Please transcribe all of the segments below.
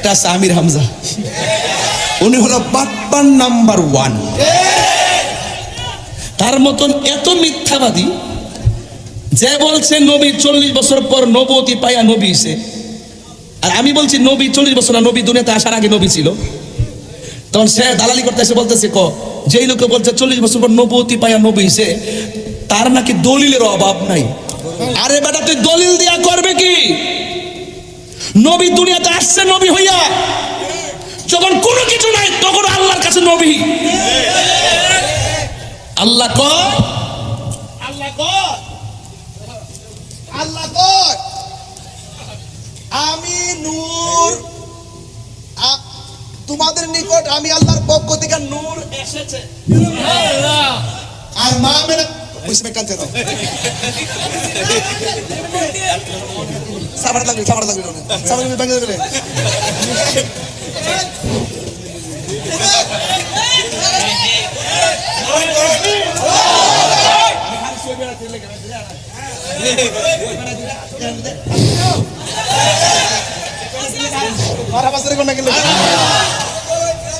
একটা আছে আমির হামজা। উনি হলো বাটপান নাম্বার ওয়ান। তার মতন এত মিথ্যাবাদী যে বলছে নবী চল্লিশ বছর পর নবতী পায়া নবী এসে। আর আমি বলছি, নবী চল্লিশ বছর না, নবী দুনিয়াতে আসার আগে নবী ছিল। তখন সে দালালি করতে এসে বলতেছে, ক, যেই লোকে বলছে চল্লিশ বছর পর নবতী পায়া নবী এসে, তার নাকি দলিলের অভাব নাই। আরে বেটা, তুই দলিল দিয়া করবে কি? নবী আসছে নবী হইয়া। যখন কোনো কিছু নাই তখন আল্লাহর কাছে নবী। আল্লাহ ক আল্লাহ আল্লাহ কর আমি নূর। তোমাদের নিকট আমি আল্লাহর পক্ষ থেকে নূর এসেছে। আর মা মেনে সাবার লাগবে সাবার লাগবে সাবার লাগবে, ভেঙে দেবে। মারা বাসরে কোন গেল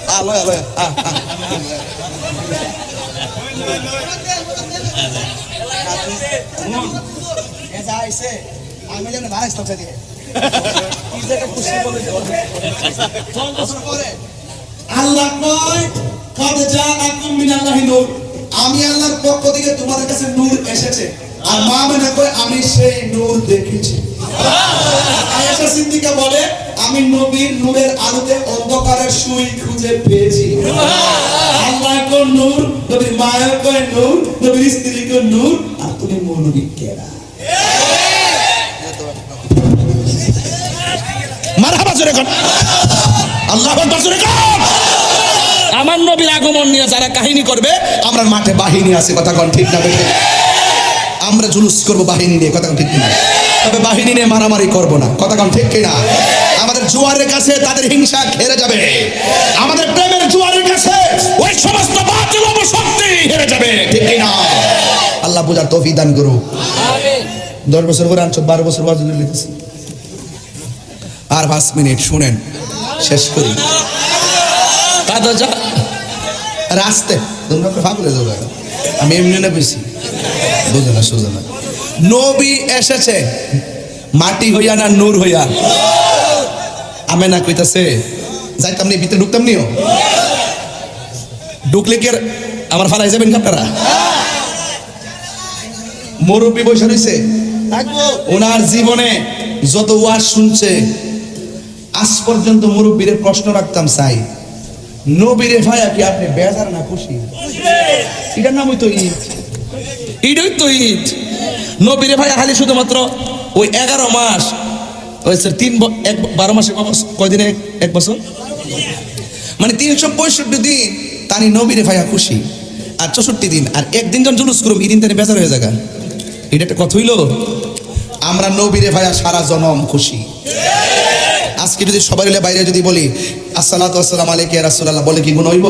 আ, লয় লয়, আ এসা আইছে। আমি আল্লাহ আল্লাহর পক্ষ থেকে কাছে নূর এসেছে। আর মা আমি সেই নূর দেখেছি। বলে, আমি নবীর নূরের আলোতে অন্ধকারের সুই খুঁজে পেয়েছি। নূর, নবীর মায়ের কয় নূর, নবীর স্ত্রী কো নূর, আর তুমি মৌলবী কেরা? মারহাবা জোরে কর। আল্লাহ জোরে কর। আমার নবীর আগমন নিয়ে যারা কাহিনী করবে আমরা মাঠে বাহিনী আছে কথা কোন ঠিক না আমরা জুলুস করব বাহিনী নিয়ে কথা ঠিক না তবে বাহিনী নিয়ে মারামারি করব না কথা কোন ঠিক কিনা? আমাদের জুয়ারের কাছে তাদের হিংসা খেরে যাবে। আমাদের প্রেমের জুয়ারের কাছে ওই সমস্ত বাতিল শক্তি হেরে যাবে ঠিক কিনা? আল্লাহ পূজার তৌফিক দান করুক। দশ বছর করে আনছো বারো বছর বাজু লিখেছি। আর পাঁচ মিনিট শুনেন শেষ করি। রাস্তে তোমরা তো যাবে আমি এমনি না বুঝে না সোজা না। নবী এসেছে মাটি হইয়া না নূর হইয়া? আমি না কইতাছে যাইতাম নি ভিতরে ঢুকতাম নিও? ঢুকলে কি আমার ফালাই যাবেন আপনারা? মুরব্বী বসে রয়েছে ওনার জীবনে যত ওয়াজ শুনছে আজ পর্যন্ত মুরব্বীরে প্রশ্ন রাখতাম চাই নবীরে ভাইয়া কি আপনি বেজার না খুশি? এটার নামই তো ঈদ। ঈদই তো ঈদ। নবীরে ভাইয়া খালি শুধুমাত্র ওই এগারো মাস, ওই স্যার তিন এক বারো মাসে কয়দিনে এক- বছর? মানে তিনশো পঁয়ষট্টি দিন তানি নবীরে ভাইয়া খুশি আর চৌষট্টি দিন। আর একদিন যখন জুলুস করুম, এই দিন তানি বেজার হয়ে যাগা। এটা একটা কথা হইল? আমরা নবীরে ভাইয়া সারা জনম খুশি। আজকে যদি সবাই বাইরে যদি বলি আসসালাতু আসসালাম আলাইকুম রাসূলুল্লাহ বলে কি গুণ হইব?